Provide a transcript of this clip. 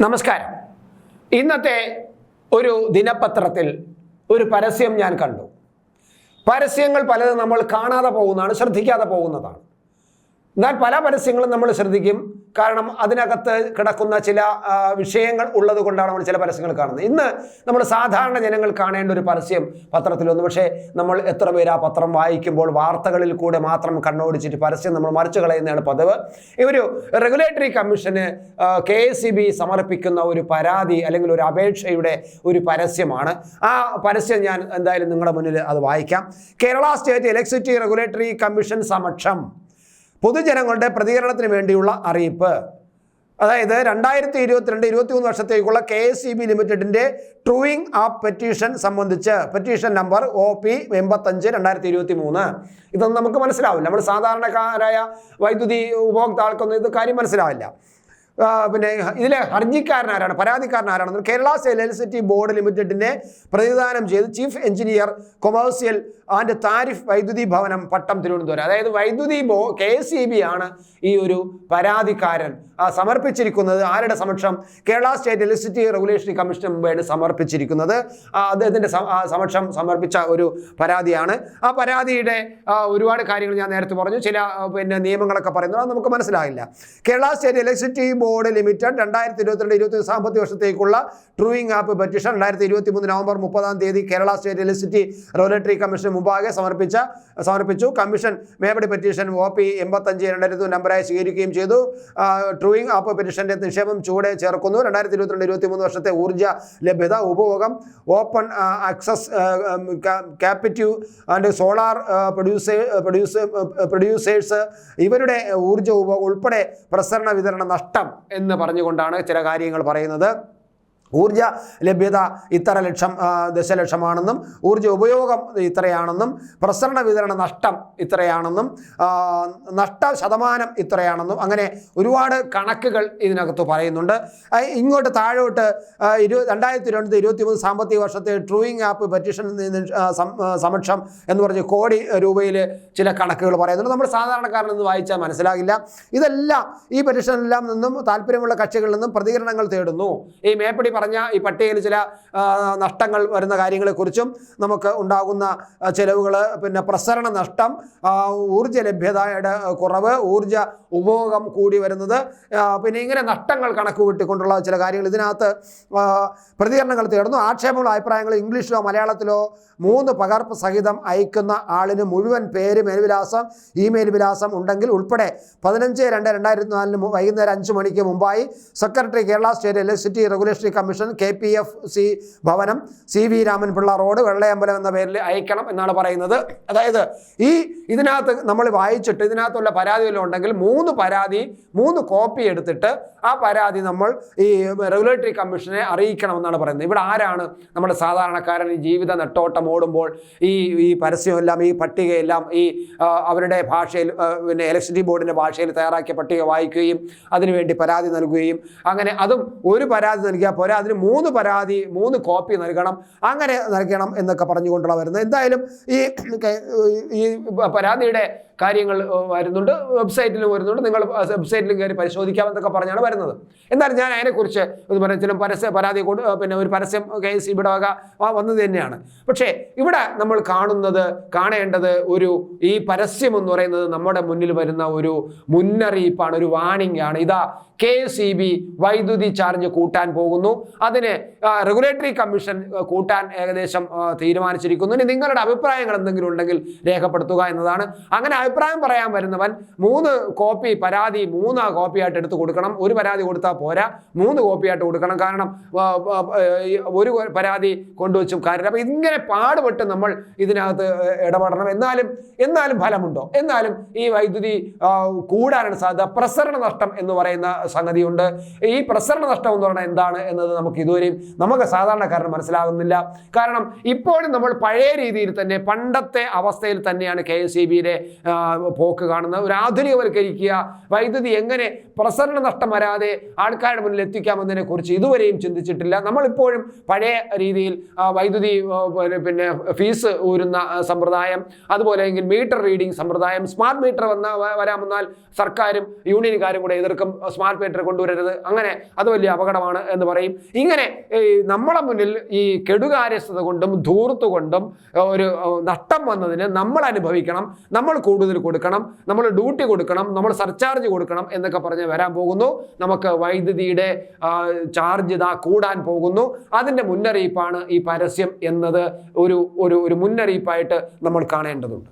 നമസ്കാരം. ഇന്നത്തെ ഒരു ദിനപത്രത്തിൽ ഒരു പരസ്യം ഞാൻ കണ്ടു. പരസ്യങ്ങൾ പലതും നമ്മൾ കാണാതെ പോകുന്നതാണ് ശ്രദ്ധിക്കാതെ പോകുന്നതാണ്. എന്നാൽ പല പരസ്യങ്ങളും നമ്മൾ ശ്രദ്ധിക്കും. കാരണം അതിനകത്ത് കിടക്കുന്ന ചില വിഷയങ്ങൾ ഉള്ളത് കൊണ്ടാണ് നമ്മൾ ചില പരസ്യങ്ങൾ കാണുന്നത്. ഇന്ന് നമ്മൾ സാധാരണ ജനങ്ങൾ കാണേണ്ട ഒരു പരസ്യം പത്രത്തിലൊന്ന്. പക്ഷേ നമ്മൾ എത്ര പേര് ആ പത്രം വായിക്കുമ്പോൾ വാർത്തകളിൽ കൂടെ മാത്രം കണ്ണോടിച്ചിട്ട് പരസ്യം നമ്മൾ മറിച്ചു കളയുന്നതാണ് പതിവ്. ഈ ഒരു റെഗുലേറ്ററി കമ്മീഷന് കെ എസ് സമർപ്പിക്കുന്ന ഒരു പരാതി അല്ലെങ്കിൽ ഒരു അപേക്ഷയുടെ ഒരു പരസ്യമാണ്. ആ പരസ്യം ഞാൻ എന്തായാലും നിങ്ങളുടെ മുന്നിൽ അത് വായിക്കാം. Kerala state electricity regulatory commission സമക്ഷം. പൊതുജനങ്ങളുടെ പ്രതികരണത്തിന് വേണ്ടിയുള്ള അറിയിപ്പ്. അതായത് രണ്ടായിരത്തി ഇരുപത്തിരണ്ട് ഇരുപത്തിമൂന്ന് വർഷത്തേക്കുള്ള കെ എസ് ഇ ബി ലിമിറ്റഡിന്റെ ട്രൂയിങ് ആപ്പ് പെറ്റീഷൻ സംബന്ധിച്ച് പെറ്റീഷൻ നമ്പർ ഒ പി എൺപത്തഞ്ച് രണ്ടായിരത്തി ഇരുപത്തി മൂന്ന് ഇതൊന്നും നമുക്ക് മനസ്സിലാവില്ല. നമ്മൾ സാധാരണക്കാരായ വൈദ്യുതി ഉപഭോക്താക്കൾക്കൊന്നും ഇത് കാര്യം മനസ്സിലാവില്ല. പിന്നെ ഇതിലെ ഹർജിക്കാരൻ ആരാണ് പരാതിക്കാരൻ കേരള സെയിൽ എലക്ട്രിസിറ്റി ബോർഡ് ലിമിറ്റഡിനെ പ്രതിദാനം ചെയ്ത് chief engineer commercial and tariff വൈദ്യുതി ഭവനം പട്ടം തിരുവനന്തപുരം. അതായത് വൈദ്യുതി ബോ കെ സി ബി ആണ് ഈ ഒരു പരാതിക്കാരൻ. സമർപ്പിച്ചിരിക്കുന്നത് ആരുടെ സമക്ഷം? കേരള സ്റ്റേറ്റ് ഇലക്ട്രിസിറ്റി റെഗുലേഷണറി കമ്മീഷന് മുമ്പാണ് സമർപ്പിച്ചിരിക്കുന്നത്. അദ്ദേഹത്തിന്റെ സമക്ഷം സമർപ്പിച്ച ഒരു പരാതിയാണ്. ആ പരാതിയുടെ ഒരുപാട് കാര്യങ്ങൾ ഞാൻ നേരത്തെ പറഞ്ഞു. ചില പിന്നെ നിയമങ്ങളൊക്കെ പറയുന്നത് നമുക്ക് മനസ്സിലാകില്ല Kerala state electricity board limited രണ്ടായിരത്തി ഇരുപത്തിരണ്ട് ഇരുപത്തി സാമ്പത്തിക വർഷത്തേക്കുള്ള ട്രൂയിങ് ആപ്പ് പെറ്റീഷൻ രണ്ടായിരത്തി ഇരുപത്തി മൂന്ന് നവംബർ മുപ്പതാം തീയതി Kerala state electricity regulatory commission മുമ്പാകെ സമർപ്പിച്ച സമർപ്പിച്ചു. കമ്മീഷൻ മേപടി പെറ്റീഷൻ ഒ പി എൺപത്തഞ്ച് രണ്ടായിരത്തി നമ്പറായി സ്വീകരിക്കുകയും ചെയ്തു. ട്രൂയിങ് ആപ്പ് പെറ്റീഷന്റെ നിക്ഷേപം ചൂടെ ചേർക്കുന്നു. രണ്ടായിരത്തി ഇരുപത്തിരണ്ട് ഇരുപത്തി മൂന്ന് വർഷത്തെ ഊർജ ലഭ്യത ഉപഭോഗം open access captive and solar produce produce producers ഇവരുടെ ഊർജ ഉപഭോഗം ഉൾപ്പെടെ പ്രസരണ വിതരണ നഷ്ടം എന്ന് പറഞ്ഞുകൊണ്ടാണ് ചില കാര്യങ്ങൾ പറയുന്നത്. ഊർജ ലഭ്യത ഇത്ര ലക്ഷം ദശലക്ഷമാണെന്നും ഊർജ ഉപയോഗം ഇത്രയാണെന്നും പ്രസരണ വിതരണ നഷ്ടം ഇത്രയാണെന്നും നഷ്ട ശതമാനം ഇത്രയാണെന്നും അങ്ങനെ ഒരുപാട് കണക്കുകൾ ഇതിനകത്ത് പറയുന്നുണ്ട്. ഇങ്ങോട്ട് താഴോട്ട് ഇരു രണ്ടായിരത്തി ഇരുപത്തി ഇരുപത്തി മൂന്ന് സാമ്പത്തിക വർഷത്തെ ട്രൂയിങ് ആപ്പ് പെറ്റീഷൻ സമക്ഷം എന്ന് പറഞ്ഞ് കോടി രൂപയിൽ ചില കണക്കുകൾ പറയുന്നുണ്ട്. നമ്മൾ സാധാരണക്കാരനൊന്നും വായിച്ചാൽ മനസ്സിലാകില്ല. ഇതെല്ലാം ഈ പെറ്റീഷനെല്ലാം നിന്നും താല്പര്യമുള്ള കക്ഷികളിൽ നിന്നും പ്രതികരണങ്ങൾ തേടുന്നു. ഈ മേപ്പടി പറഞ്ഞ ഈ പട്ടികയിൽ ചില നഷ്ടങ്ങൾ വരുന്ന കാര്യങ്ങളെക്കുറിച്ചും നമുക്ക് ഉണ്ടാകുന്ന ചിലവുകൾ പിന്നെ പ്രസരണ നഷ്ടം ഊർജ ലഭ്യതയുടെ കുറവ് ഊർജ ഉപഭോഗം കൂടി വരുന്നത് പിന്നെ ഇങ്ങനെ നഷ്ടങ്ങൾ കണക്ക് കൂട്ടിക്കൊണ്ടുള്ള ചില കാര്യങ്ങൾ. ഇതിനകത്ത് പ്രതികരണങ്ങൾ തേടുന്നു. ആക്ഷേപമുള്ള അഭിപ്രായങ്ങൾ ഇംഗ്ലീഷിലോ മലയാളത്തിലോ മൂന്ന് പകർപ്പ് സഹിതം അയക്കുന്ന ആളിന് മുഴുവൻ പേര് മേൽവിലാസം ഇമെയിൽ വിലാസം ഉണ്ടെങ്കിൽ ഉൾപ്പെടെ പതിനഞ്ച് രണ്ട് രണ്ടായിരത്തി നാലിന് വൈകുന്നേരം അഞ്ച് മണിക്ക് മുമ്പായി secretary Kerala state electricity regulatory commission K P F C ഭവനം C V Raman Pillai road Vellayambalam എന്ന പേരിൽ അയക്കണം എന്നാണ് പറയുന്നത്. അതായത് ഈ ഇതിനകത്ത് നമ്മൾ വായിച്ചിട്ട് ഇതിനകത്തുള്ള പരാതികൾ ഉണ്ടെങ്കിൽ മൂന്ന് പരാതി മൂന്ന് കോപ്പി എടുത്തിട്ട് ആ പരാതി നമ്മൾ ഈ റെഗുലേറ്ററി കമ്മീഷനെ അറിയിക്കണമെന്നാണ് പറയുന്നത്. ഇവിടെ ആരാണ് നമ്മുടെ സാധാരണക്കാരൻ? ഈ ജീവിത നെട്ടോട്ടം ഓടുമ്പോൾ ഈ ഈ പരസ്യമെല്ലാം ഈ പട്ടികയെല്ലാം ഈ അവരുടെ ഭാഷയിൽ പിന്നെ ഇലക്ട്രിസിറ്റി ബോർഡിന്റെ ഭാഷയിൽ തയ്യാറാക്കിയ പട്ടിക വായിക്കുകയും അതിനുവേണ്ടി പരാതി നൽകുകയും അങ്ങനെ അതും ഒരു പരാതി നൽകിയാൽ പോരാ അതിന് മൂന്ന് പരാതി മൂന്ന് കോപ്പി നൽകണം അങ്ങനെ നൽകണം എന്നൊക്കെ പറഞ്ഞുകൊണ്ടുള്ള വരുന്നത്. എന്തായാലും ഈ ഈ പരാതിയുടെ കാര്യങ്ങൾ വരുന്നുണ്ട് വെബ്സൈറ്റിലും വരുന്നുണ്ട്. നിങ്ങൾ വെബ്സൈറ്റിലും കയറി പരിശോധിക്കാമെന്നൊക്കെ പറഞ്ഞാണ് വരുന്നത്. എന്നാലും ഞാൻ അതിനെക്കുറിച്ച് ഇത് പറയാം ചില പരസ്യ പരാതി പിന്നെ ഒരു പരസ്യം കേസ് ഇവിടെ വക വന്നത് തന്നെയാണ്. പക്ഷേ ഇവിടെ നമ്മൾ കാണുന്നത് കാണേണ്ടത് ഒരു ഈ പരസ്യം എന്ന് പറയുന്നത് നമ്മുടെ മുന്നിൽ വരുന്ന ഒരു മുന്നറിയിപ്പാണ് ഒരു വാണിംഗ് ആണ്. ഇതാ കെ സി ബി വൈദ്യുതി ചാർജ് കൂട്ടാൻ പോകുന്നു. അതിന് റെഗുലേറ്ററി കമ്മീഷൻ കൂട്ടാൻ ഏകദേശം തീരുമാനിച്ചിരിക്കുന്നു. ഇനി നിങ്ങളുടെ അഭിപ്രായങ്ങൾ എന്തെങ്കിലും ഉണ്ടെങ്കിൽ രേഖപ്പെടുത്തുക എന്നതാണ്. അങ്ങനെ അഭിപ്രായം പറയാൻ വരുന്നവൻ മൂന്ന് കോപ്പി പരാതി മൂന്ന് കോപ്പിയായിട്ട് എടുത്ത് കൊടുക്കണം. ഒരു പരാതി കൊടുത്താൽ പോരാ. മൂന്ന് കോപ്പി ആയിട്ട് കൊടുക്കണം. കാരണം ഒരു പരാതി കൊണ്ടുവച്ചും കാര്യം അപ്പം ഇങ്ങനെ പാടുപെട്ട് നമ്മൾ ഇതിനകത്ത് ഇടപെടണം. എന്നാലും എന്നാലും ഫലമുണ്ടോ? എന്നാലും ഈ വൈദ്യുതി കൂടാനാണ് സാധ്യത. പ്രസരണ നഷ്ടം എന്ന് പറയുന്ന സംഗതിയുണ്ട്. ഈ പ്രസരണ നഷ്ടം എന്ന് പറഞ്ഞാൽ എന്താണ് എന്നത് നമുക്ക് ഇതുവരെയും നമുക്ക് സാധാരണക്കാരന് മനസ്സിലാകുന്നില്ല. കാരണം ഇപ്പോഴും നമ്മൾ പഴയ രീതിയിൽ തന്നെ പണ്ടത്തെ അവസ്ഥയിൽ തന്നെയാണ് കെ എസ് ഇ ബിയിലെ പോക്ക് കാണുന്നത് ഒരു ആധുനികവൽക്കരിക്കുക വൈദ്യുതി എങ്ങനെ പ്രസരണ നഷ്ടം വരാതെ ആൾക്കാരുടെ മുന്നിൽ എത്തിക്കാമെന്നതിനെ കുറിച്ച് ഇതുവരെയും ചിന്തിച്ചിട്ടില്ല. നമ്മളിപ്പോഴും പഴയ രീതിയിൽ വൈദ്യുതി പിന്നെ- ഫീസ് ഊരുന്ന സമ്പ്രദായം അതുപോലെ എങ്കിൽ മീറ്റർ റീഡിംഗ് സമ്പ്രദായം സ്മാർട്ട് മീറ്റർ വന്ന വരാൻ വരാമെന്നാൽ സർക്കാരും യൂണിയൻകാരും കൂടെ എതിർക്കും സ്മാർട്ട് മീറ്റർ കൊണ്ടുവരരുത്. അങ്ങനെ അത് വലിയ അപകടമാണ് എന്ന് പറയും. ഇങ്ങനെ നമ്മളെ മുന്നിൽ ഈ കെടുകാര്യസ്ഥത കൊണ്ടും ധൂർത്തുകൊണ്ടും ഒരു നഷ്ടം വന്നതിന് നമ്മൾ അനുഭവിക്കണം. നമ്മൾ കൂടുതൽ കൊടുക്കണം നമ്മൾ ഡ്യൂട്ടി കൊടുക്കണം നമ്മൾ സർചാർജ് കൊടുക്കണം എന്നൊക്കെ പറഞ്ഞ് വരാൻ പോകുന്നു. നമുക്ക് വൈദ്യുതിയുടെ ചാർജ് ഇതാ കൂടാൻ പോകുന്നു. അതിന്റെ മുന്നറിയിപ്പാണ് ഈ പരസ്യം എന്നത് ഒരു ഒരു ഒരു മുന്നറിയിപ്പായിട്ട് നമ്മൾ കാണേണ്ടതുണ്ട്.